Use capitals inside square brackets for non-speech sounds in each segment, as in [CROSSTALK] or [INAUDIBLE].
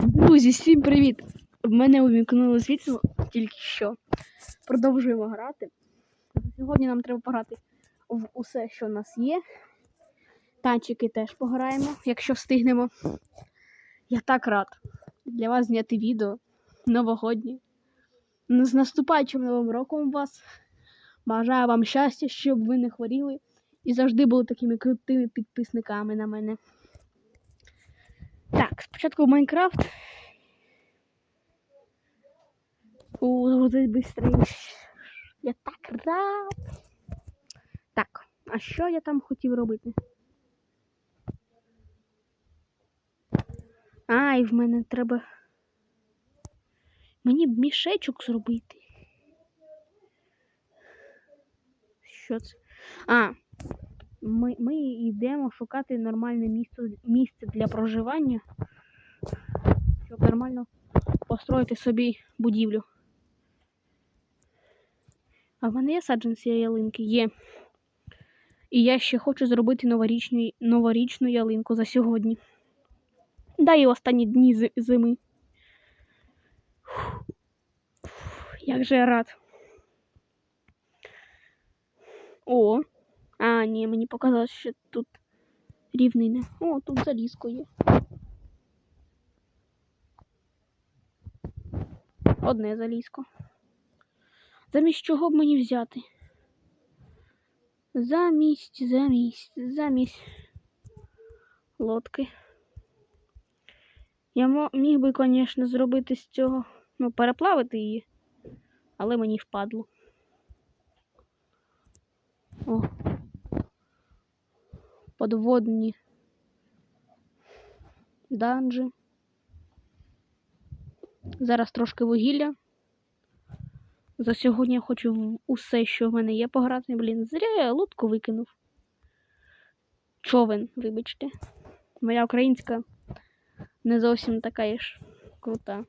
Друзі, всім привіт! В мене увімкнуло світло тільки що. Продовжуємо грати. Сьогодні нам треба пограти в усе, що в нас є. Танчики теж пограємо, якщо встигнемо. Я так рад для вас зняти відео новогоднє. Ну, З наступаючим новим роком вас. Бажаю вам щастя, щоб ви не хворіли і завжди були такими крутими підписниками на мене. Так, спочатку Майнкрафт. О, це быстрее. Я так рад. Так, а що я там хотів робити? А, і в мене треба. Мені б мішечок зробити. Що це? А, ми, ми йдемо шукати нормальне місце, місце для проживання, нормально построїти собі будівлю. А в мене є саджанці ялинки? Є. І я ще хочу зробити новорічну, новорічну ялинку за сьогодні. Да і останні дні зи- зими. Як же я рад. О, а, ні, мені показалось, що тут рівнина. О, тут залізко є. Одне залізко. Замість чого б мені взяти? Замість, замість, замість лодки. Я міг би, звісно, зробити з цього, ну, переплавити її, але мені впадло. О. Подводні данжі. Зараз трошки вугілля. За сьогодні я хочу усе, що в мене є пограти. Блін, зря я лодку викинув. Човен, вибачте. Моя українська не зовсім така ж крута.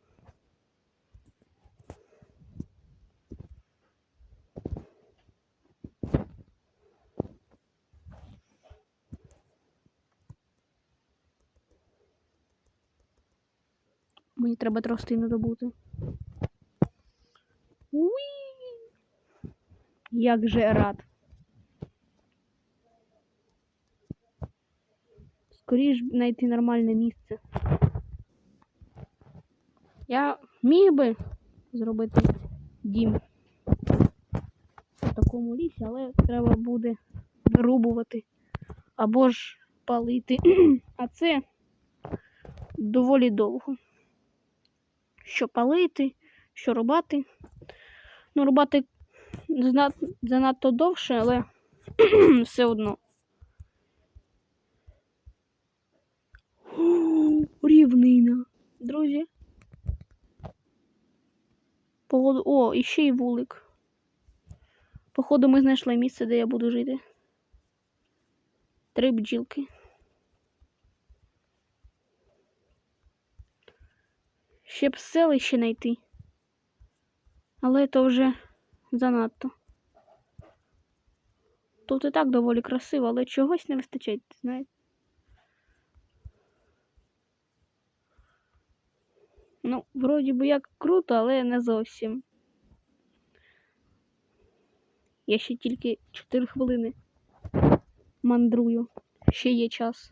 Мені треба тростину добути. Уі! Як же рад. Скоріш б знайти нормальне місце. Я міг би зробити дім в такому лісі, але треба буде вирубувати або ж палити. [CLEARS THROAT] А це доволі довго. Що палити, що рубати. Ну, рубати занадто довше, але [CLEARS THROAT] все одно. Рівнина. Друзі. Погоду. О, і ще й вулик. Походу, ми знайшли місце, де я буду жити. Три бджілки. Ще б селище знайти. Але то вже занадто. Тут і так доволі красиво, але чогось не вистачає, знаєте. Ну, вроді би як круто, але не зовсім. Я ще тільки 4 хвилини мандрую. Ще є час.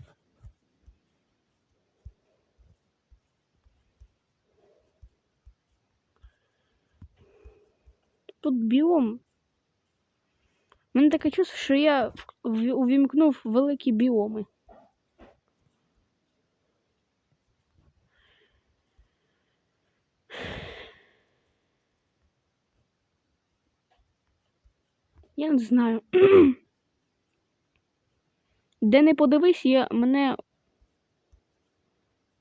Тут біом. У мене таке чувство, що я увімкнув великі біоми. Я не знаю. [CLEARS THROAT] Де не подивись, я, мене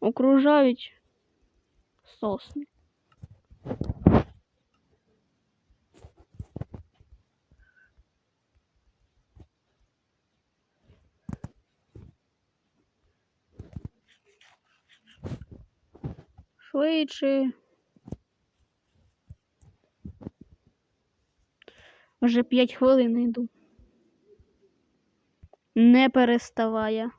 окружають сосни. Москви чи. Вже 5 хвилин йду. Не переставає.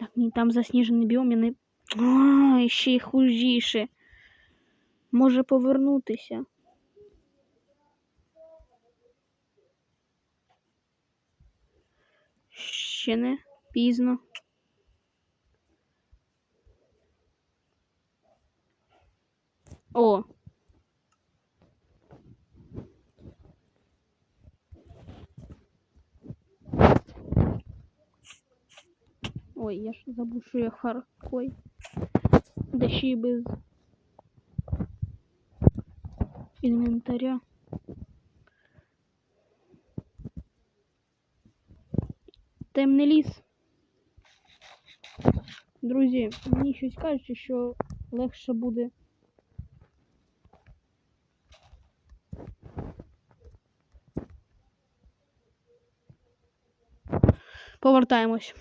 Так, ні, там засніжений біом, я не... О, ще й хужіше. Може повернутися. Ще не пізно. О. Ой, я ж забув, що я харкой. Да ще й без інвентаря. Темний ліс. Друзі, мені щось кажуть, що легше буде. Повертаємось.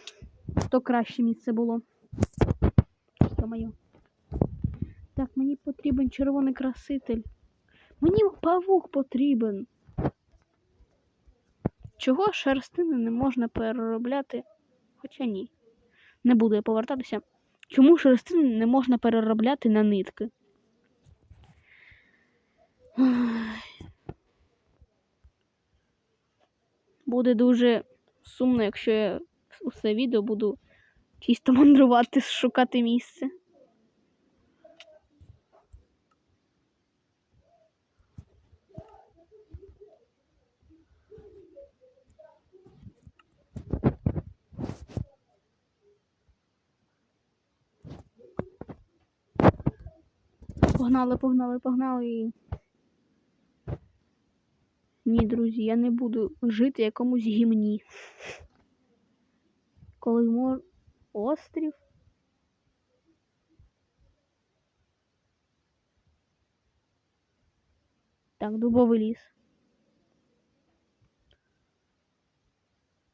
То краще місце було. Що моє. Так, мені потрібен червоний краситель. Мені павук потрібен. Чого шерстини не можна переробляти? Хоча ні. Не буду я повертатися. Чому шерстини не можна переробляти на нитки? Буде дуже сумно, якщо я усе відео буду чисто мандрувати, шукати місце. Погнали, погнали, погнали. Ні, друзі, я не буду жити якомусь гімні. Коли мор... острів. Так, дубовий ліс.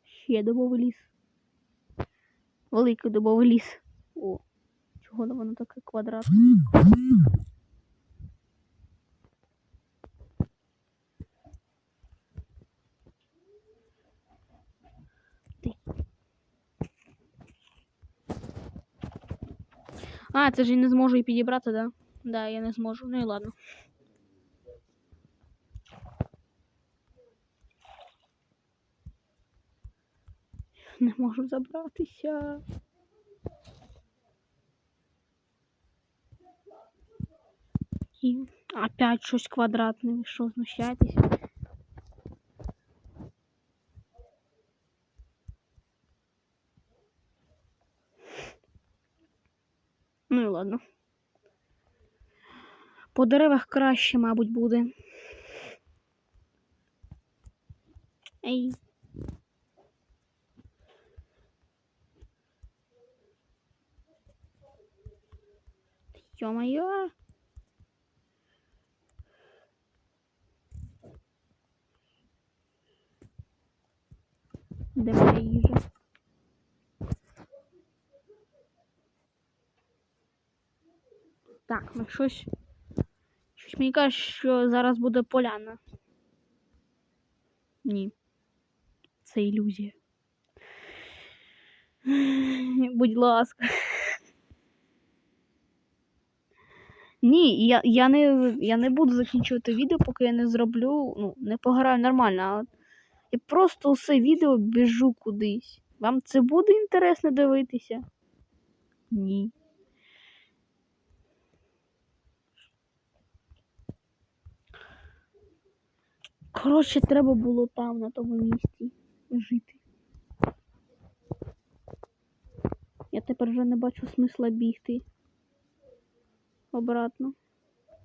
Ще дубовий ліс. Великий дубовий ліс. О, чого воно таке квадратне? А, це ж я не зможу і підібрати, да? Да, я не зможу. Ну і ладно. Не можу забратися. І опять щось квадратне. Ви що, знущаєтесь? Ладно. По деревах краще, мабуть, буде. Ей. Ё-моё. Де моя їжа? Так, ну щось. Щось мені каже, що зараз буде поляна. Ні. Це ілюзія. [SIGHS] Будь ласка. Ні, я, я, не, я не буду закінчувати відео, поки я не зроблю, ну, не пограю нормально, а я просто усе відео біжу кудись. Вам це буде інтересно дивитися? Ні. Коротше, треба було там, на тому місці, жити. Я тепер вже не бачу смисла бігти. Обратно.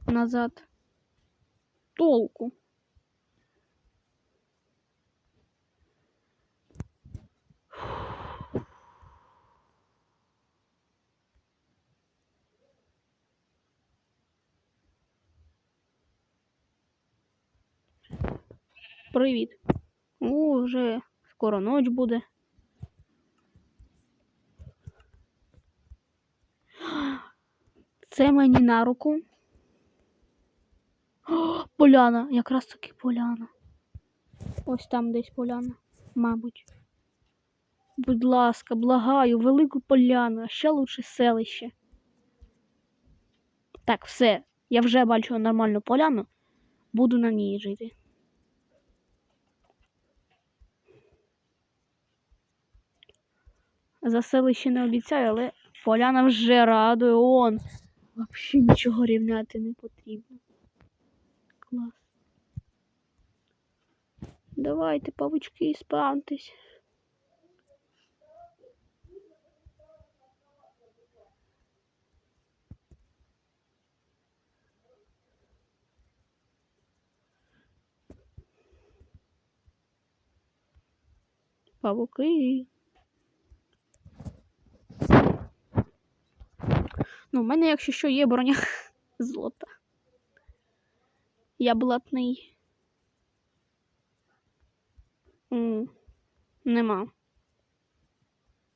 Назад. Толку. Привіт. О, вже скоро ніч буде. Це мені на руку. Поляна, якраз таки поляна. Ось там десь поляна, мабуть. Будь ласка, благаю, велику поляну, а ще лучше селище. Так, все. Я вже бачу нормальну поляну. Буду на ній жити. За селище не обіцяю, але поляна вже радує. Он. Взагалі нічого рівняти не потрібно. Клас. Давайте, павучки, спавнтесь. Павуки. Ну, в мене, якщо що, є броня [LAUGHS] злота. Я блатний. М, Нема.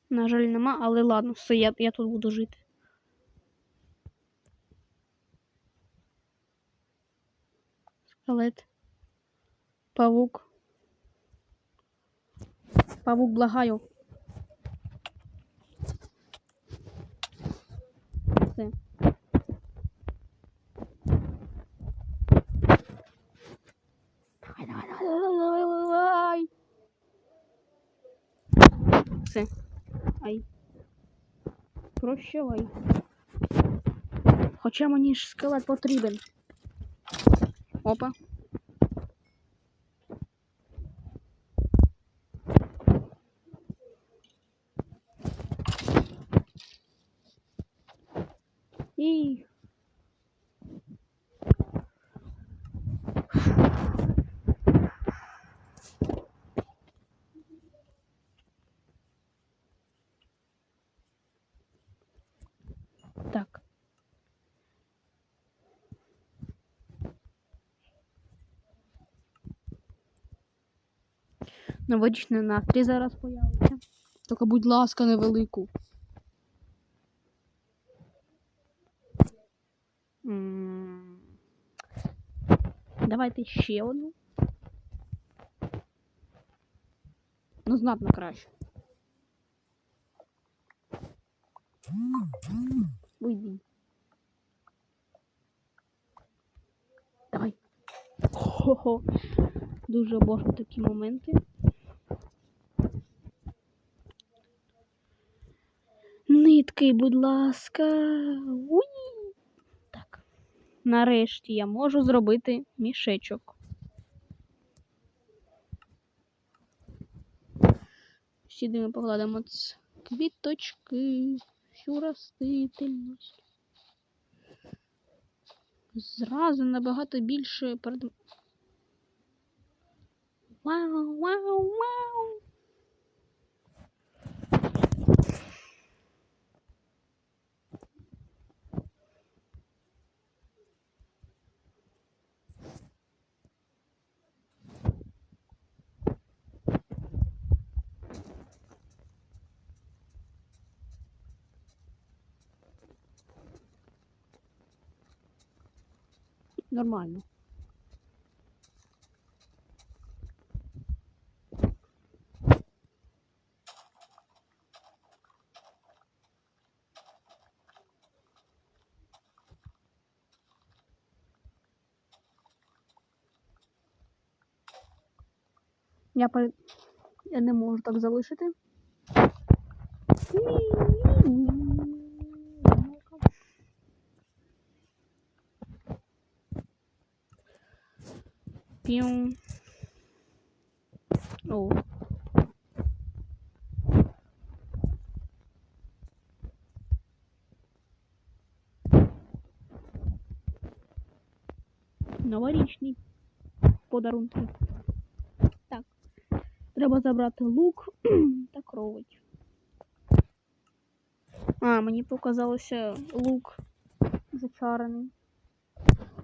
На жаль, нема, але ладно, все, я, я тут буду жити. Скелет. Павук. Павук, благаю. Все. Давай, давай, давай, давай, давай. Все. Ай. Прощавай. Хоча мені ж скелет потрібен. Опа. І. Так. Новорічний настрій зараз появиться. Тільки, будь ласка, невелику. Давайте ще одну. Ну, знатно краще. Вийди. Давай. Хо-хо. Дуже обожнюю такі моменти. Нитки, будь ласка. Уй. Нарешті я можу зробити мішечок. Сюди ми покладемо ц- квіточки, всю растительність. Зразу набагато більше. Вау, вау, вау! Нормально. Я, пер... я не можу так залишити. Піу. О. Новорічний подарунки. Так. Треба забрати лук [CLEARS THROAT] та кровить. А, мені показалося лук зачарений.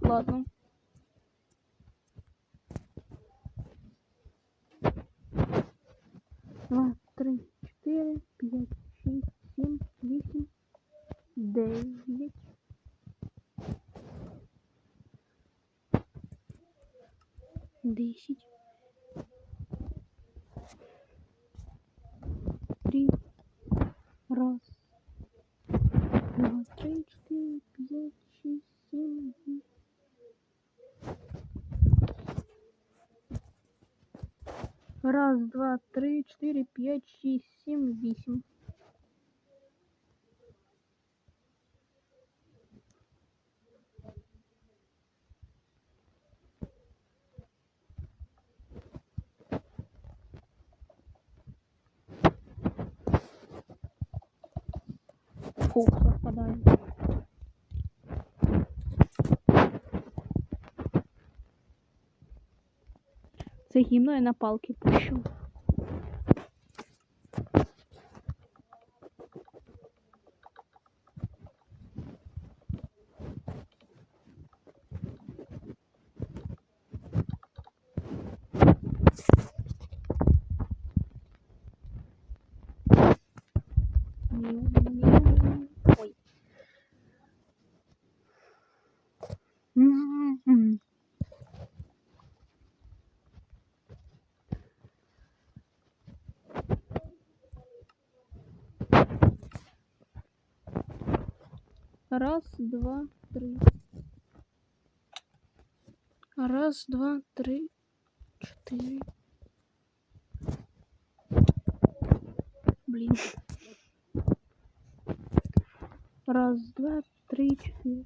Ладно. Два, три, чотири, п'ять, шість, сім, вісім, дев'ять. Десять. Раз. Два, три, четыре, пять, шесть, семь, восемь. Раз, два, три, четыре, пять, шесть, семь, восемь. Гімно я на палки пущу. Раз, два, три. Раз, два, три, четыре. Блин. Раз, два, три, четыре.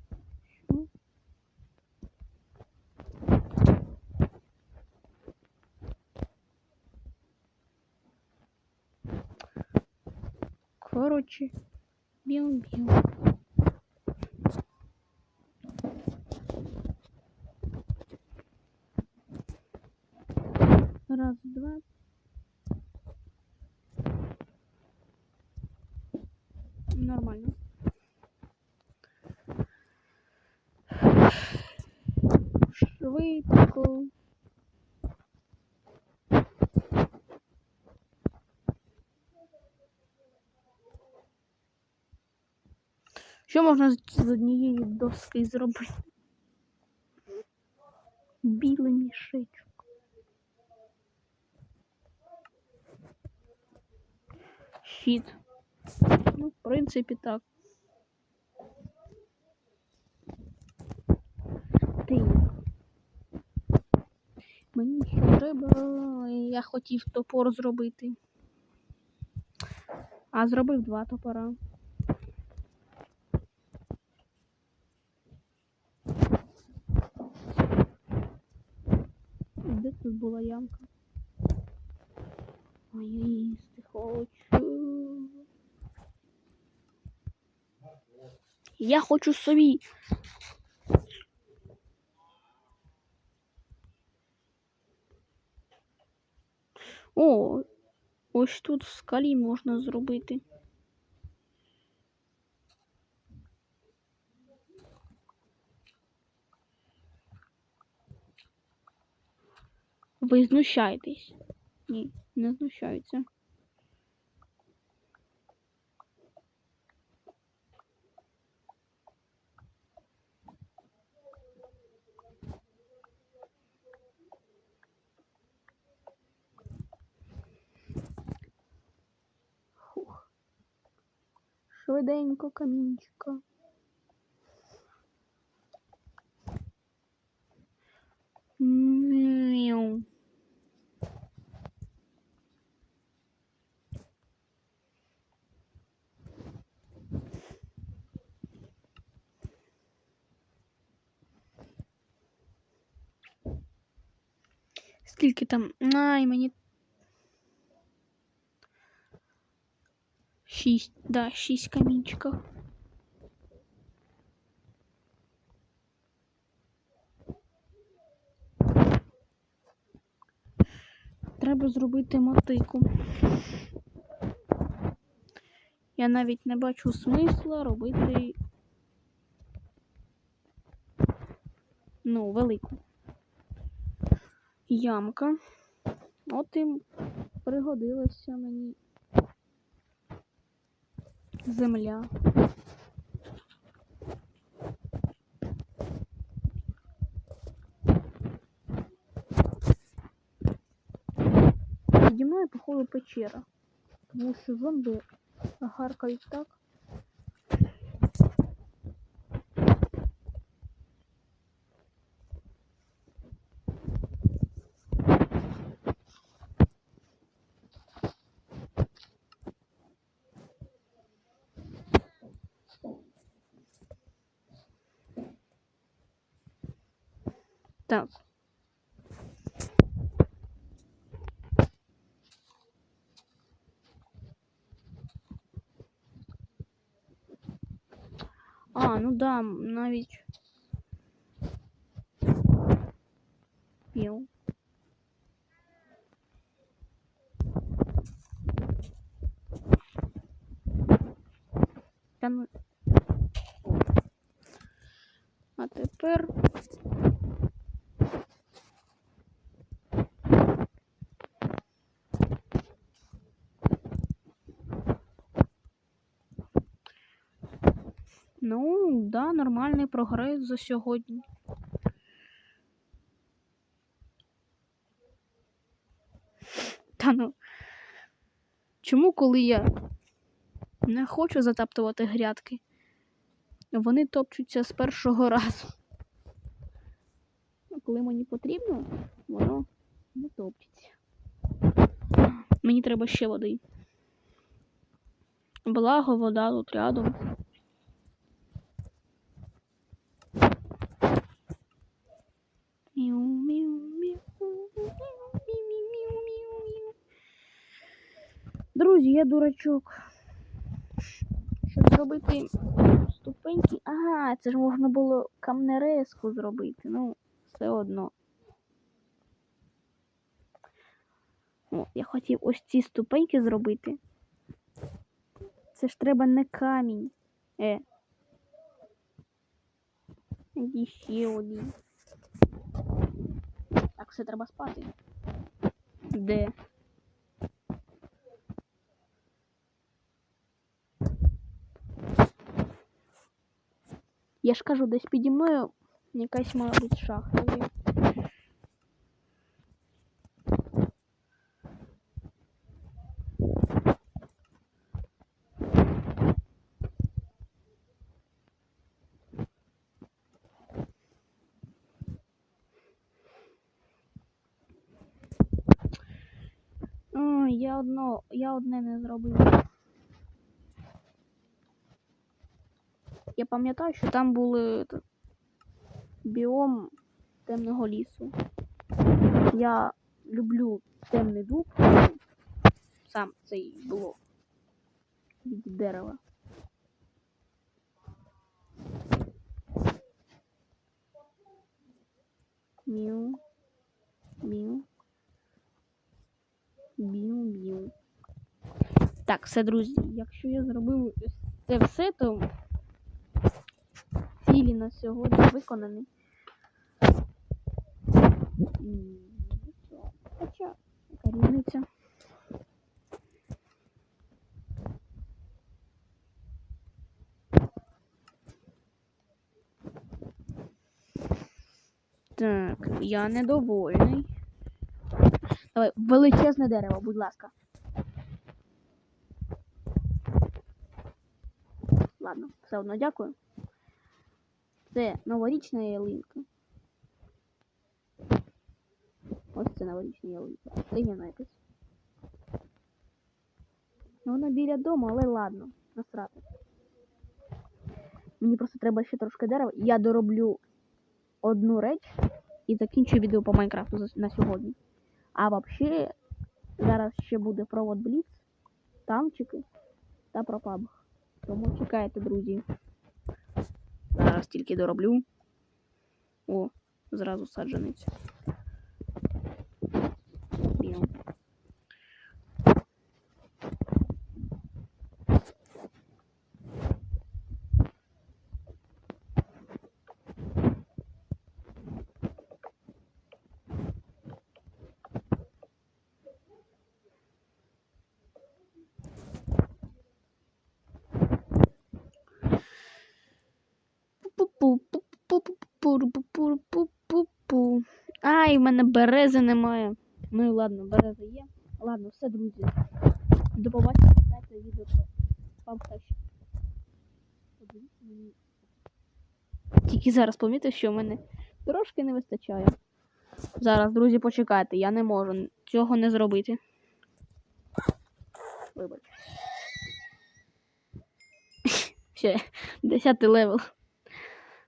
Короче, бил-бил. Раз, два. Нормально. Швидко. Що можна з з однієї доски зробити? Білий мішечок. Щит. Ну, в принципі, так. Ти. Мені ще треба. Я хотів топор зробити. А зробив два топора. Де тут була ямка? А я їсти хочу. Я хочу собі. О, ось тут в скалі можна зробити. Ви знущаєтесь? Ні, не знущаються. Швиденько камінчика. Мяу. Скільки там? Ай, мені. Шість, да, шість камінчиків. Треба зробити мотику. Я навіть не бачу смисла робити. Ну, велику. Ямка. От і пригодилася мені земля. Піді мною, походу, печера. Тому що зомби Гаркають так. Так. А, ну да, навіть. Пів. Та. О. А тепер. Да, нормальний прогрес за сьогодні. Та ну. Чому, коли я не хочу затаптувати грядки, вони топчуться з першого разу. А коли мені потрібно, воно не топчеться. Мені треба ще води. Благо, вода тут рядом. Друзі, я дурачок. Щоб зробити ступеньки. Ага, це ж можна було камнерезку зробити. Ну, все одно. О, я хотів ось ці ступеньки зробити. Це ж треба не камінь. Е. І ще один. Так, все треба спати. Де? Я ж кажу, десь піді мною якась має бути шахта є. О, я одно, я одне не зробив. Я пам'ятаю, що там були біом темного лісу. Я люблю темний дуб. Сам цей блок від дерева. Міу. Міу. Біу-біу. Так, все, друзі. Якщо я зробив це все, то цілі на сьогодні виконані. Хоча, різниця? Так, я недовольний. Давай, величезне дерево, будь ласка. Ладно, все одно дякую. Це новорічна ялинка. Ось це новорічна ялинка. Синя якась. Ну, вона біля дому, але ладно, насрати. Мені просто треба ще трошки дерева. Я дороблю одну реч і закінчу відео по Майнкрафту на сьогодні. А вообще, зараз ще буде провод Бліц, танчики та про PUBG. Тому чекайте, друзі. Зараз тільки дороблю. О, зразу саджанець. Пу-пу-пу-пу-пу-пу-пу-пу. Ай, в мене берези немає. Ну і ладно, берези є. Ладно, все, друзі. До побачення. Чекайте відео про краще. Подивіться. Тільки зараз помітив, що в мене трошки не вистачає. Зараз, друзі, почекайте, я не можу цього не зробити. Вибач. [LAUGHS] Все, 10 левел.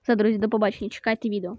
Все, друзі, до побачення. Чекайте відео.